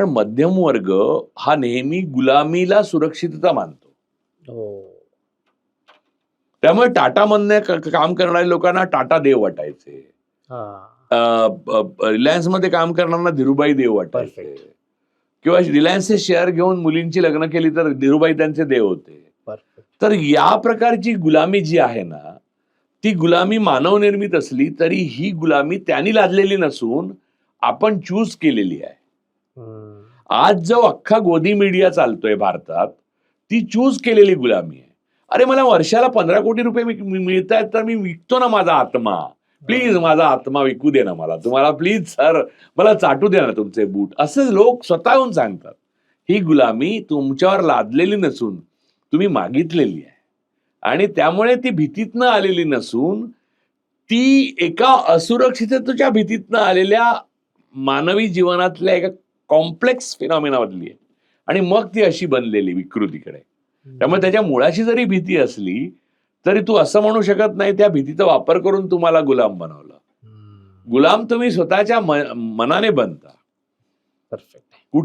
कारण मध्यम वर्ग हा नेहमी गुलामीला सुरक्षितता मानतो. हो. त्यामुळे टाटा मधनं क- काम करणाऱ्या लोकांना टाटा देव वाटायचे. हा. रिलायन्समध्ये काम करणाऱ्यांना धीरुबाई देव वाटायचे. किंवा रिलायन्सचे शेअर घेऊन मुलींची लग्न केली तर धीरुबाई त्यांचे देव होते. तर या प्रकारची गुलामी जी आहे ना ती गुलामी मानवनिर्मित असली तरी ही गुलामी त्यांनी लादलेली नसून आपण चूज केलेली आहे. आज जो अख्खा गोदी मीडिया चालतोय भारतात ती चूज केलेली गुलामी आहे. अरे मला वर्षाला पंधरा कोटी रुपये मिळत आहेत तर मी विकतो ना माझा आत्मा. प्लीज माझा आत्मा विकू दे ना मला. तुम्हाला प्लीज सर मला चाटू दे ना तुमचे बूट. असे लोक स्वतःहून सांगतात ही गुलामी तुमच्यावर लादलेली नसून तुम्ही मागितलेली आहे. आणि त्यामुळे ती भीतीतनं आलेली नसून ती एका असुरक्षिततेच्या भीतीतनं आलेल्या मानवी जीवनातल्या एका कॉम्प्लेक्स फिनॉमिनामधली आहे. आणि मग ती अशी बनलेली विकृतीकडे. त्यामुळे त्याच्या मुळाशी जरी भीती असली तरी तू असं म्हणू शकत नाही त्या भीतीचा वापर करून तुम्हाला गुलाम बनवलं. गुलाम तुम्ही स्वतःच्या मनाने बनता. परफेक्ट